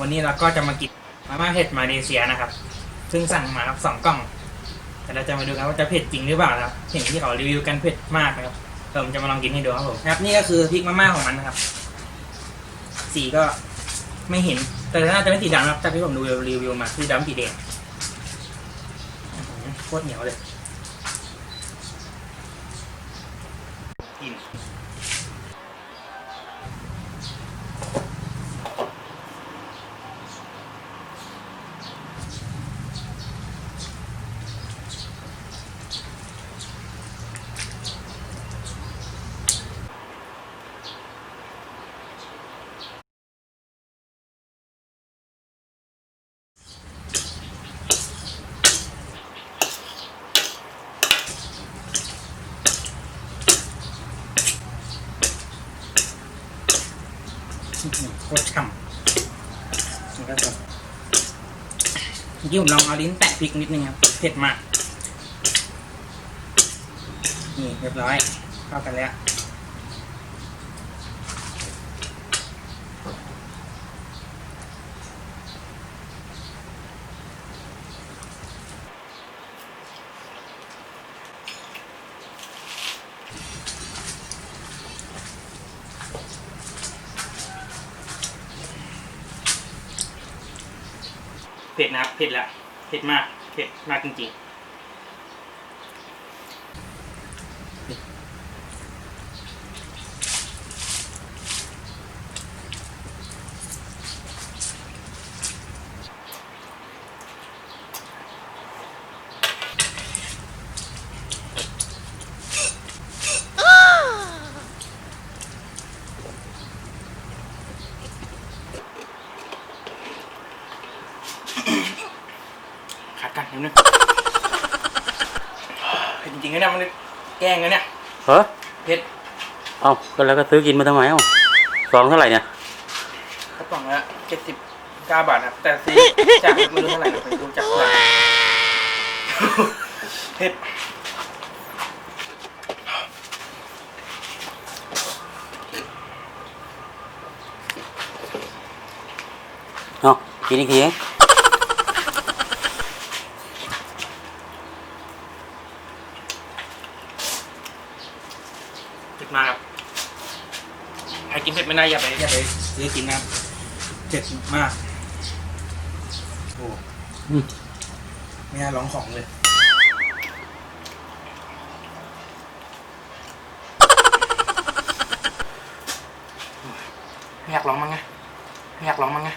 วันนี้เราก็จะมากินมาม่าเผ็ดมาเลเซียนะครับ ซึ่งสั่งมาครับสองกล่อง แต่เราจะมาดูกันว่าจะเผ็ดจริงหรือเปล่าครับเห็นที่เขารีวิวกันเผ็ดมากนะครับเดี๋ยวผมจะมาลองกินให้ดูครับผมนะครับ นี่ก็คือพริกมาม่าของมันนะครับ สีก็ไม่เห็น แต่น่าจะไม่สีดำนะครับจากที่ผมดูรีวิวมาสีดำสีแดงโคตรเหนียวเลยกิน โคตรฉ่ำแล้วก็จะเมื่อกี้ผมลองเอาลิ้นแตะพริกนิดนึงครับ เผ็ดมาก นี่เรียบร้อยเข้ากันแล้ว เผ็ดนะครับ เผ็ดแล้วเผ็ดมาก เผ็ดมากจริงๆ ขาดกันนิดนึงเผ็ดจริงๆนะเนี่ยมันแกล้งนะเนี่ยเฮ้อเผ็ดเอาก็แล้วก็ซื้อกินมาทำไมเอ้าซองเท่าไหร่เนี่ยกระป๋องละเจ็ดสิบเก้าบาทนะครับแต่ซื้อจากไม่รู้เท่าไหร่นะไม่รู้จากเท่าไหร่เผ็ดเอากินอีกทีเอง เผ็ดมากครับใครกินเผ็ดไม่ได้อย่าไปอย่าไปซื้อกินนะครับเผ็ดมากโอ้อืมไม่น่าร้องของเลยไม่อยากร้องมั้งไงไม่อยากร้องมั้งไง